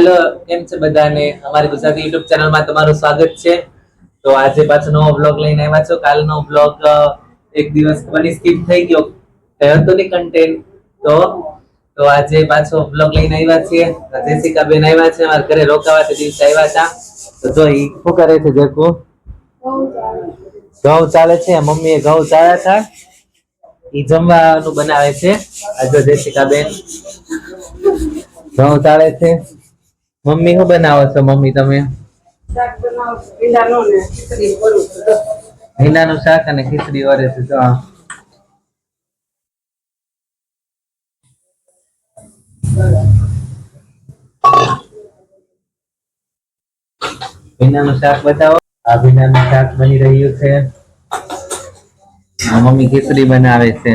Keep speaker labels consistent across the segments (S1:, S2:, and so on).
S1: Hello, કેમ છે બધાને? અમારી ગુજરાતી યુટ્યુબ ચેનલમાં તમારું સ્વાગત છે. તો આજે પાછો નવો બ્લોગ લઈને આવ્યા છો. કાલનો બ્લોગ એક દિવસ બની સ્કીપ થઈ ગયો. કઈ હતો નહીં કન્ટેન્ટ તો તો આજે પાછો બ્લોગ લઈને આવ્યા છીએ. જેસિકા બેન આવ્યા છે, અમારા ઘરે રોકાવા તે દિવસે આવ્યા હતા. તો જો ઈ શું કરે છે જેકુ? ઘઉં ચાલે છે. મમ્મીએ ઘઉં ચાલ્યા હતા. ઈ જમવાનું બનાવે છે. આજે જો જેસિકા બેન ઘઉં ચાલે છે. મમ્મી શું બનાવો છો? મમ્મી તમે?
S2: ભીંડાનું
S1: શાક અને ખીચડી વરે છે. ભીંડાનું શાક બતાવો. આ ભીંડાનું શાક બની રહ્યું છે. આ મમ્મી ખીચડી બનાવે છે.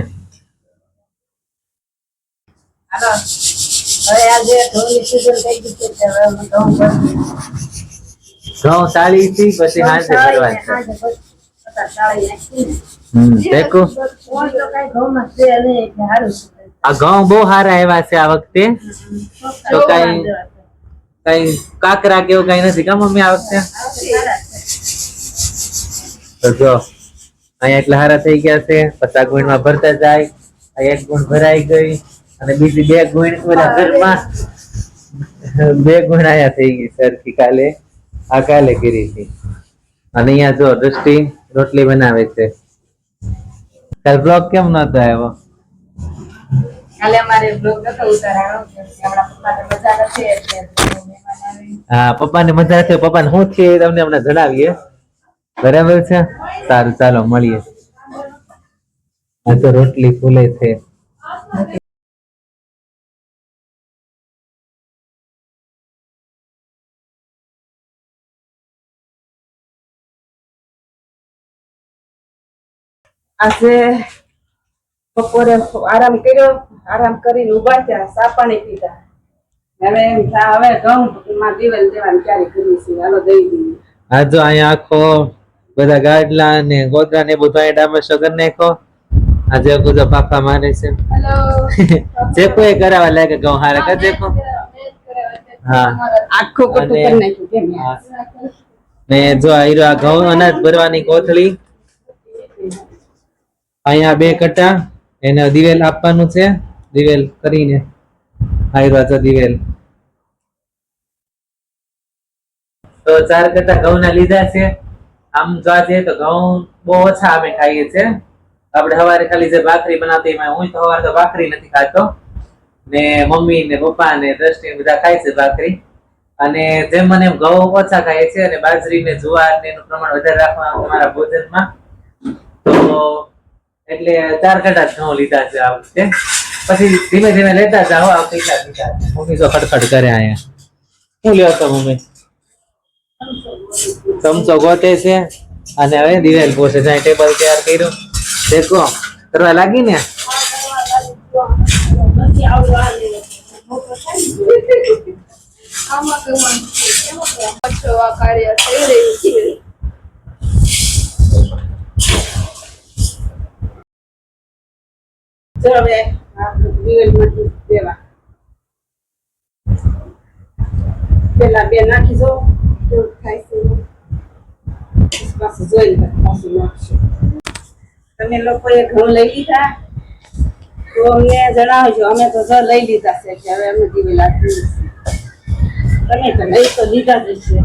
S2: ઘઉં ભરીએ.
S1: ઘઉં સાળી થી પછી હાંજે
S2: ઘઉં
S1: ભરવા
S2: સાળીને
S1: છે
S2: હાંજે ભરી- બધા સાળી નાખીને.
S1: હમ દેખો
S2: કોઈ તો કાંઈ ઘઉંમાં છે નહીં એટલે હારું છે.
S1: આ ઘઉં બહુ સારા આવ્યા છે આ વખતે તો
S2: બહુ
S1: કાંઈ-
S2: વાંધો નથી.
S1: કઈ કાકરા કે એવું કઈ નથી કા મમ્મી આ વખતે
S2: આ વખતે સારા છે.
S1: તો જો અહીંયા એટલા હારા થઈ ગયા છે પચાસ ગુણમાં ભરતા જાય આ એક ગુણ ભરાઈ ગઈ અને બીજી બે ગુણ ઓલા ઘરમાં બે ગુણ આયા થઈ ગઈ સરખી કાલે. આ કાલે કરી હતી. અને અહીંયા જો દ્રષ્ટિ રોટલી બનાવે છે. કાલ બ્લોગ કેમ નતો આવ્યો?
S2: કાલે અમારે બ્લોગ નતો ઉતારાયો આપણા પપ્પાને
S1: હા મજા શું છે તમને હમણાં જણાવીએ. બરાબર છે? સારું ચાલો મળીએ. આ તો રોટલી ફૂલે છે.
S2: આજે બપોરે આરામ કર્યો આરામ કરીને ઊભા થયા ચા પાણી પીધા. હવે એમ થાય હવે ઘઉં માં દિવેલ દેવાની ક્યારે કરી છે હાલો દઈ દઈએ.
S1: આ જો અહીંયા આખો બધા ગાડલા ને ગોદરા ને બધું ડામસો કરી નાખો આજે બધા પાપા મારે છે.
S2: હેલો.
S1: જે કોઈ કરાવવા લાગે ઘઉં હારે કર કો હા.
S2: આખું કટુ કરી નાખ્યું.
S1: ને જો આયરો આ ઘઉં અનાજ ભરવાની કોથળી. અહીંયા બે કટા, એને દિવેલ આપવાનું છે, દિવેલ કરીને. આ રહ્યો છે દિવેલ. તો ચાર કટા ઘઉંના લીધા છે. આમ જોવા જઈએ તો ઘઉં બહુ ઓછા અમે ખાઈએ છીએ આપણે સવારે ખાલી જે ભાખરી બનાવતી એમાં હું તો સવારે તો ભાખરી નથી ખાતો. ને મમ્મી ને પપ્પા ને દ્રષ્ટિ બધા ખાય છે ભાખરી. અને જેમ મને ઘઉં ઓછા ખાય છે અને બાજરી ને જુવાર ને એનું પ્રમાણ વધારે રાખવા તમારા ભોજનમાં, તો એટલે ચાર કટા ઘઉં લીધા છે આ વખતે. પછી ધીમે ધીમે લેતા જાઓ આ કેટલા લીધા મમ્મી તો ખડખડ કરે અહીંયા. શું લ્યો તો મમ્મી? ચમચો ગોતે છે. અને હવે દિવેલ પોસે જાય ટેબલ તૈયાર કર્યું. દેખો, કરવા લાગી ને?
S2: કાર્ય થઈ રહ્યું છે. ચલો આપણે દેવા પેલા બે નાખી કેવું થાય છે. પાછું નાખશું. તમે લોકોએ ઘઉં લઈ લીધા. તો અમને જણાવજો, અમે તો જો લઈ લીધા છે કે હવે અમે દીવી લાગી તમે તો લઈ તો લીધા જ છે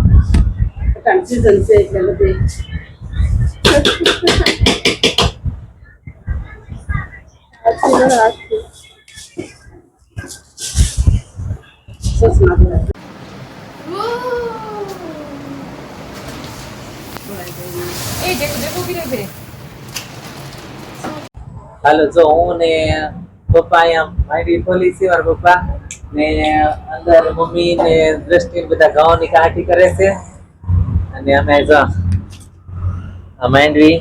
S2: પોતાની સિઝન છે એટલે બધે.
S1: હાલો, જો હું ને પપ્પા અહીંયા મારી ખોલી છે, મારા પપ્પા ને અંદર મમ્મી ને દ્રષ્ટિ બધા ઘઉંની કાઠી કરે છે. અને અમે જો આ માંડવી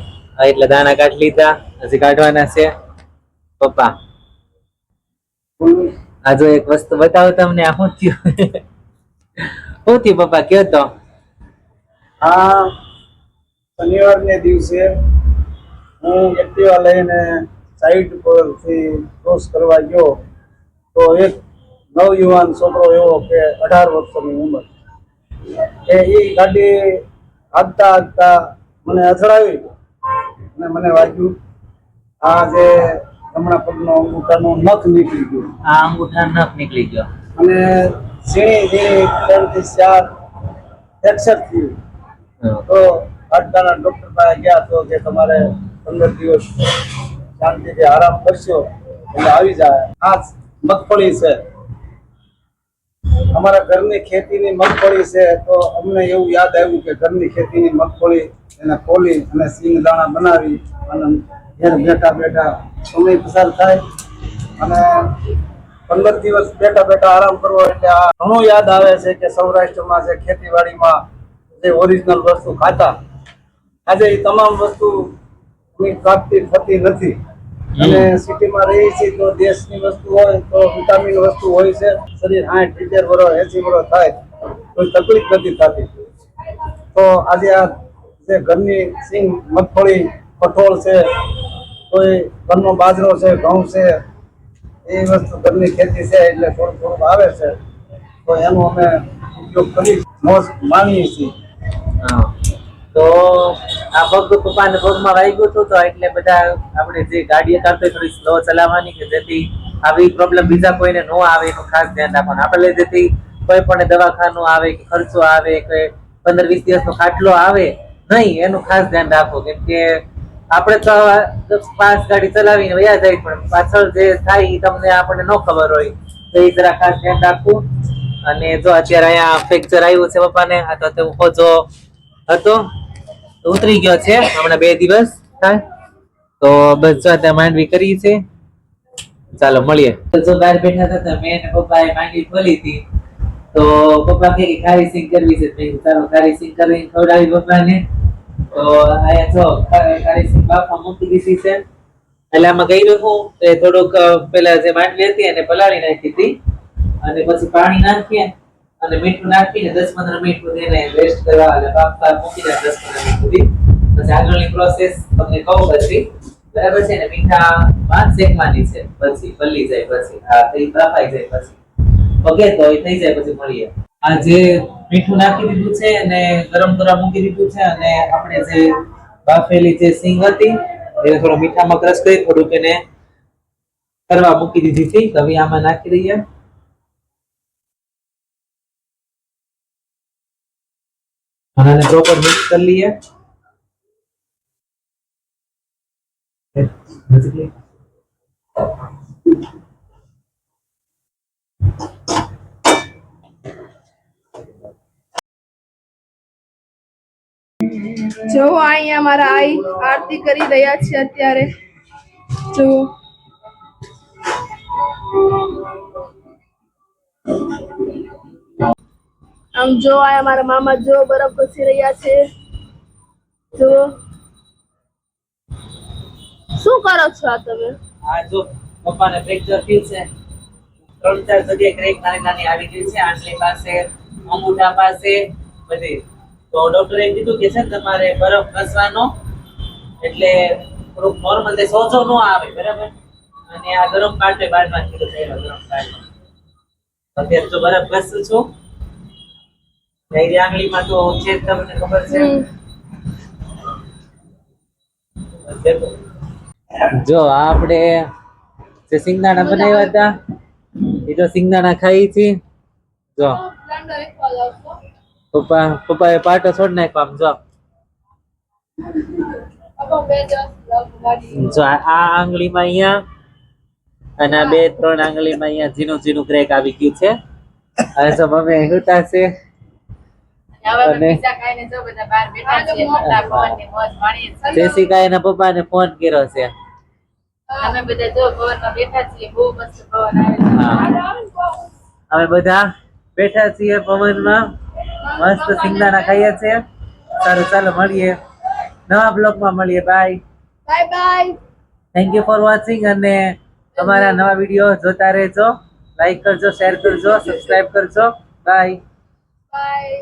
S1: એટલે દાણા કાઢી લીધા, હજી કાઢવાના છે. પપ્પા. આ જો એક વસ્તુ બતાવું તમને, આ શું થયું? શું થયું પપ્પા, કયો તો?
S3: આ શનિવારને દિવસે હું એક્ટિવા લઈને સાઈડ પરથી ક્રોસ કરવા ગયો, તો એક નવયુવાન છોકરો એવો કે અઢાર વર્ષની ઉંમર. એ એ ગાડી આગતા આગતા મને અથડાવી અને મને વાગ્યું. આ જે જમણા પગનો અંગૂઠાનો નખ નીકળી ગયો.
S1: આ અંગૂઠા નખ નીકળી ગયો.
S3: અને ઝીણી ઝીણી ત્રણથી ચાર ફ્રેક્ચર થયું. તો હાડકાના ડોક્ટર પાસે ગયા તો કે તમારે પંદર દિવસ શાંતિથી આરામ કરશો એટલે આવી જાય. આ મગફળી છે. અમારા ઘરની ખેતીની મગફળી છે તો અમને એવું યાદ આવ્યું કે ઘરની ખેતીની મગફળી એને ખોલી અને સિંગ દાણા બનાવી અને ઘેર બેઠા બેઠા સમય પસાર થાય અને પંદર દિવસ બેઠા બેઠા આરામ કરવો એટલે આ ઘણું યાદ આવે છે કે સૌરાષ્ટ્રમાં જે ખેતીવાડીમાં જે ઓરિજિનલ વસ્તુ ખાતા આજે એ તમામ વસ્તુ પ્રાપ્તિ થતી નથી. અને સિટીમાં રહી છે તો દેશની વસ્તુ હોય તો વિટામિન વસ્તુ હોય છે શરીર સાઠ સિત્તેર વર્ષ એસી વર્ષ થાય તો તકલીફ નથી થતી. તો આજે આ જે ઘરની સિંગ મગફળી કઠોળ છે કોઈ ઘરનો બાજરો છે, ઘઉં છે, એ વસ્તુ ઘરની ખેતી છે, એટલે થોડું થોડું આવે છે. તો એનો અમે ઉપયોગ કરી મોજ છીએ.
S1: તો આ પગ પપ્પાને પગમાં વાગ્યું હતું તો એટલે બધા આપણે જે ગાડીએ કાઢતો થોડી સ્લો ચલાવવાની કે જેથી આવી પ્રોબ્લેમ બીજા કોઈને ન આવે, એનું ખાસ ધ્યાન રાખવાનું. આપણે જેથી કોઈ પણ દવાખાનું આવે કે ખર્ચો આવે કે પંદર વીસ દિવસનો ખાટલો આવે, નહીં, એનું ખાસ ધ્યાન રાખો કેમ કે આપણે તો પાંચ ગાડી ચલાવીને વયા જાય પણ પાછળ જે થાય એ તમને આપણને ન ખબર હોય. તો એ જરા ખાસ ધ્યાન રાખવું. અને જો અત્યારે અહીંયા ફ્રેક્ચર આવ્યું છે પપ્પાને, આ તો તે હોજો હતો ઉતરી ગયો છે, હમણાં બે દિવસ થાય. તો બસ જો ત્યાં માંડવી કરી છે. ચાલો મળીએ. જો બહાર બેઠા હતા મેં પપ્પાએ માંડવી ખોલી હતી. તો પપ્પા કે ખારી સિંગ કરવી છે ચાલો ખારી સિંગ કરીને ખવડાવી પપ્પાને. એટલે આમાં કર્યું હું એ થોડુંક પેલા જે માંડવી હતી એને પલાળી નાખી હતી. અને પછી પાણી નાખીએ અને મીઠું નાખીને દસ પંદર મિનિટ સુધી એને રેસ્ટ કરવા એટલે બાફવા મૂકી દે દસ પંદર મિનિટ સુધી. પછી આગળની પ્રોસેસ તમને કહું પછી. બરાબર છે ને? મીઠા માં શેકવાની છે. પછી પલ્લી જાય, પછી આ થઈ બફાઈ જાય, પછી. ઓકે તો એ થઈ જાય, પછી મળીએ. આ જે મીઠું નાખી દીધું છે અને ગરમ કરવા મૂકી દીધું છે અને આપણે જે બાફેલી જે સિંગ હતી, એને થોડો મીઠામાં ક્રશ કરી થોડુંક એને કરવા મૂકી દીધી હતી. તો હવે આમાં નાખી દઈએ. અને આને પ્રોપર મિક્સ કરી લઈએ.
S4: જો અહીંયા મારા આઈ આરતી કરી રહ્યા છે અત્યારે. જો. આમ જો આયા મારા મામા જો બરફ ઘસી રહ્યા છે. જો. શું કરો છો આ તમે?
S1: આ જો પપ્પાને ફ્રેક્ચર થયું છે. ત્રણ ચાર જગ્યાએ ક્રેક નાની નાની આવી ગઈ છે. આંટલી પાસે અમુટા પાસે બધી. તો ડોક્ટરે કીધું કે છે તમારે બરફ ઘસવાનો એટલે થોડુંક નોર્મલ તે સોજો ન આવે બરાબર? અને આ ગરમ પાટે બાળમાં કીધું થયેલો ગરમ પાટે. અત્યારે તો બરફ ઘસું છું. ડાયરી આંગળીમાં તો છે તમને ખબર છે. જો આપણે જે સિંગદાણા બનાવ્યા હતા એ તો સિંગદાણા ખાઈ છે. જો. પપ્પા, પપ્પાએ પાટો છોડ નાખ્યો આમ, જો. આ આંગળીમાં અહીંયા અને બે ત્રણ આંગળીમાં અહીંયા ઝીણું ઝીણું ક્રેક આવી ગયું છે. હવે જો મમ્મી હુતા છે. એના પપ્પાને ફોન કર્યો છે.
S5: અમે બધા બેઠા છીએ પવન
S1: પવનમાં મસ્ત સિંગદાણા ખાઈએ છે સારું ચાલો મળીએ. નવા બ્લોગમાં મળીએ. Bye
S4: bye bye
S1: thank you for watching અને અમારા નવા વીડિયો જોતા રહેજો. લાઈક કરજો શેર કરજો સબસ્ક્રાઇબ કરજો. Bye
S4: bye